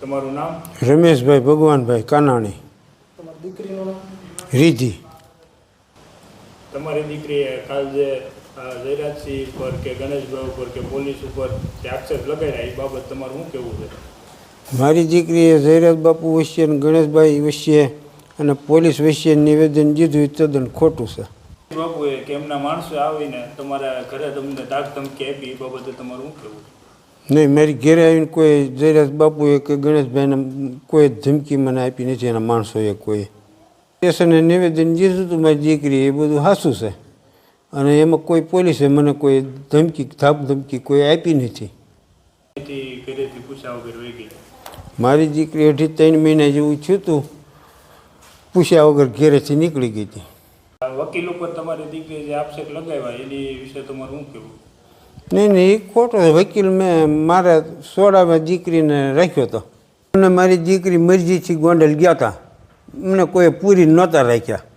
તમારું નામ? રમેશભાઈ ભગવાનભાઈ કાનાણી. તમારી દીકરીનું નામ? રીધિ. તમારી દીકરીએ કાલ જે જયરાજસિંહ ઉપર કે ગણેશભાઈ ઉપર કે પોલીસ ઉપર જે આક્ષેપ લગાડ્યા એ બાબત તમારું શું કહેવું છે? મારી દીકરીએ જયરાજ બાપુ વચ્ચે અને ગણેશભાઈ વચ્ચે અને પોલીસ વચ્ચે નિવેદન દીધું એ તદ્દન ખોટું છે. બાપુએ કે એમના માણસો આવીને તમારા ઘરે તમને ધાક ધમકી આપી એ બાબતે તમારું શું કહેવું નહીં મારી ઘેરે આવીને કોઈ જયરાજ બાપુએ કે ગણેશભાઈને કોઈ ધમકી મને આપી નથી એના માણસોએ કોઈ. સ્ટેશને નિવેદન દીધું હતું મારી દીકરી એ બધું સાચું છે. અને એમાં કોઈ પોલીસે મને કોઈ ધમકી થાપ ધમકી કોઈ આપી નથી. મારી દીકરી અઢી ત્રણ મહિના જેવું થયું હતું પૂછ્યા વગર ઘેરેથી નીકળી ગઈ હતી. વકીલો પર તમારી દીકરી જે આક્ષેપ લગાવ્યા એની વિશે તમારું શું કહેવું? નહીં નહીં એ ખોટો વકીલ મેં મારા સોડામાં દીકરીને રાખ્યો હતો અને મારી દીકરી મરજીથી ગોંડલ ગયા હતા મને કોઈ પૂરી નહોતા રાખ્યા.